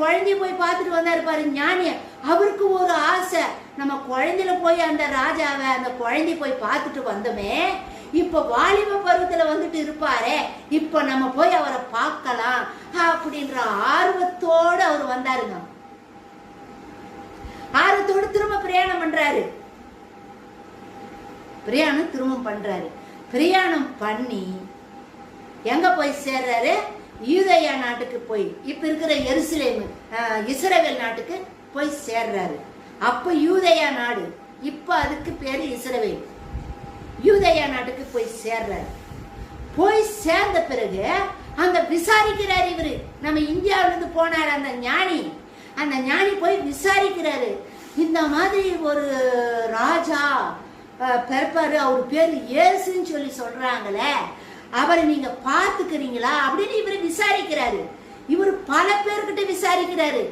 குழந்தைய போய் பார்த்துட்டு வந்தாரு பாரு ஞானி அவருக்கு ஒரு ஆசை. நம்ம குழந்தையில போய் அந்த ராஜாவை அந்த குழந்தைய போய் பார்த்துட்டு வந்தோமே இப்ப வாலிப பருவத்துல வந்துட்டு இருப்பாரே இப்ப நம்ம போய் அவரை பார்க்கலாம் அப்படின்ற ஆர்வத்தோடு அவர் வந்தாருங்க. ஆர்வத்தோடு திரும்ப பிரயாணம் பண்றாரு. பிரயாணம் திரும்ப பண்றாரு. பிரயாணம் பண்ணி எங்க போய் சேர்றாரு? யூதயா நாட்டுக்கு போய் இப்போ இருக்கிற எருசலேம் அஹ், நாட்டுக்கு போய் சேர்றாரு. அப்போ யூதயா நாடு இப்போ அதுக்கு பேர் இஸ்ரவேல். யூதயா நாட்டுக்கு போய் சேர்றாரு. போய் சேர்ந்த பிறகு அங்க விசாரிக்கிறார் இவரு. நம்ம இந்தியாவிலிருந்து போனார் அந்த ஞானி. அந்த ஞானி போய் விசாரிக்கிறாரு. இந்த மாதிரி ஒரு ராஜா பிறப்பாரு. அவர் பேர் ஏசுன்னு சொல்லி சொல்றாங்களே. அவரை நீங்க பார்த்துக்கிறீங்களா அப்படின்னு இவரு விசாரிக்கிறாரு. இவர் பல பேர்கிட்ட விசாரிக்கிறாரு.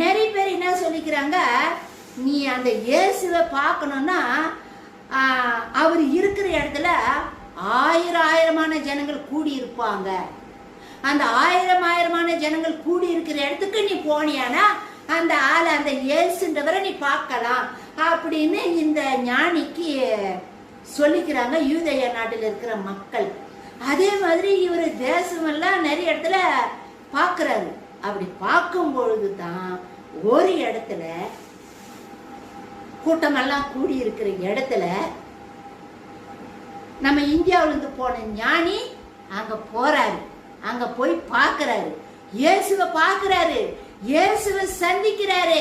நிறைய பேர் என்ன சொல்லிக்கிறாங்க நீ அந்த இயேசுவை பார்க்கணும்னா அவர் இருக்கிற இடத்துல ஆயிரம் ஆயிரமான ஜனங்கள் கூடி இருப்பாங்க அந்த ஆயிரம் ஆயிரமான ஜனங்கள் கூடி இருக்கிற இடத்துக்கு நீ போனியானா அந்த ஆளை அந்த இயேசுன்றவரை நீ பார்க்கலாம். அப்படின்னு இந்த ஞானிக்கு சொல்லிக்கிறாங்க யூதய நாட்டில் இருக்கிற மக்கள். அதே மாதிரி இவர் தேசமெல்லாம் நிறைய இடத்துல பார்க்குறாரு. அப்படி பார்க்கும் பொழுது தான் ஒரு இடத்துல கூட்டமெல்லாம் கூடி இருக்கிற இடத்துல நம்ம இந்தியாவிலேருந்து போன ஞானி அங்கே போகிறாரு அங்கே போய் பார்க்குறாரு. இயேசுவை பார்க்குறாரு. இயேசுவை சந்திக்கிறாரு.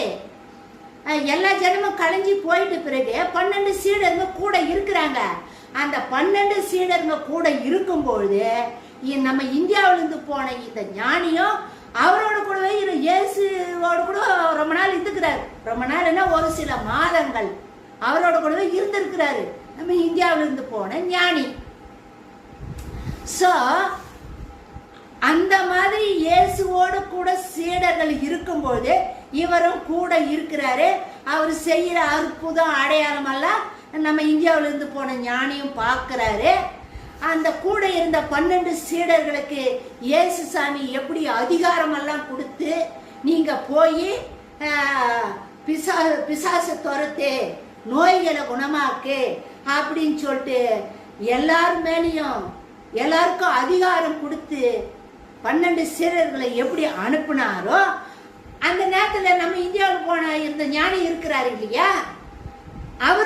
எல்லா ஜனமும் கலைஞ்சி போயிட்டு பிறகு பன்னெண்டு சீடருங்க கூட இருக்கிறாங்க. அந்த பன்னெண்டு சீடருங்க கூட இருக்கும்பொழுது இ- நம்ம இந்தியாவிலிருந்து போன இந்த ஞானியும் அவரோட கூடவே இரு கூட ரொம்ப நாள் இருந்துக்கிறார். ரொம்ப நாள்னா ஒரு சில மாதங்கள் அவரோட கூடவே இருந்திருக்கிறாரு. நம்ம இந்தியாவிலிருந்து போன ஞானி. ஸோ அந்த மாதிரி இயேசுவோடு கூட சீடர்கள் இருக்கும்போது இவரும் கூட இருக்கிறாரு. அவர் செய்கிற அற்புதம் அடையாளமெல்லாம் நம்ம இந்தியாவிலிருந்து போன ஞானியும் பார்க்குறாரு. அந்த கூட இருந்த பன்னெண்டு சீடர்களுக்கு இயேசு சாமி எப்படி அதிகாரமெல்லாம் கொடுத்து நீங்கள் போய் பிசா பிசாசை துரத்து நோய்களை குணமாக்கு அப்படின்னு சொல்லிட்டு எல்லார் மேலேயும் எல்லாருக்கும் அதிகாரம் கொடுத்து பன்னெண்டு சீரர்களை எப்படி அனுப்புனாரோ அந்த நேரத்தில் நம்ம இந்தியாவில் போன இருந்த ஞானி இருக்கிறாரு இல்லையா? அவர்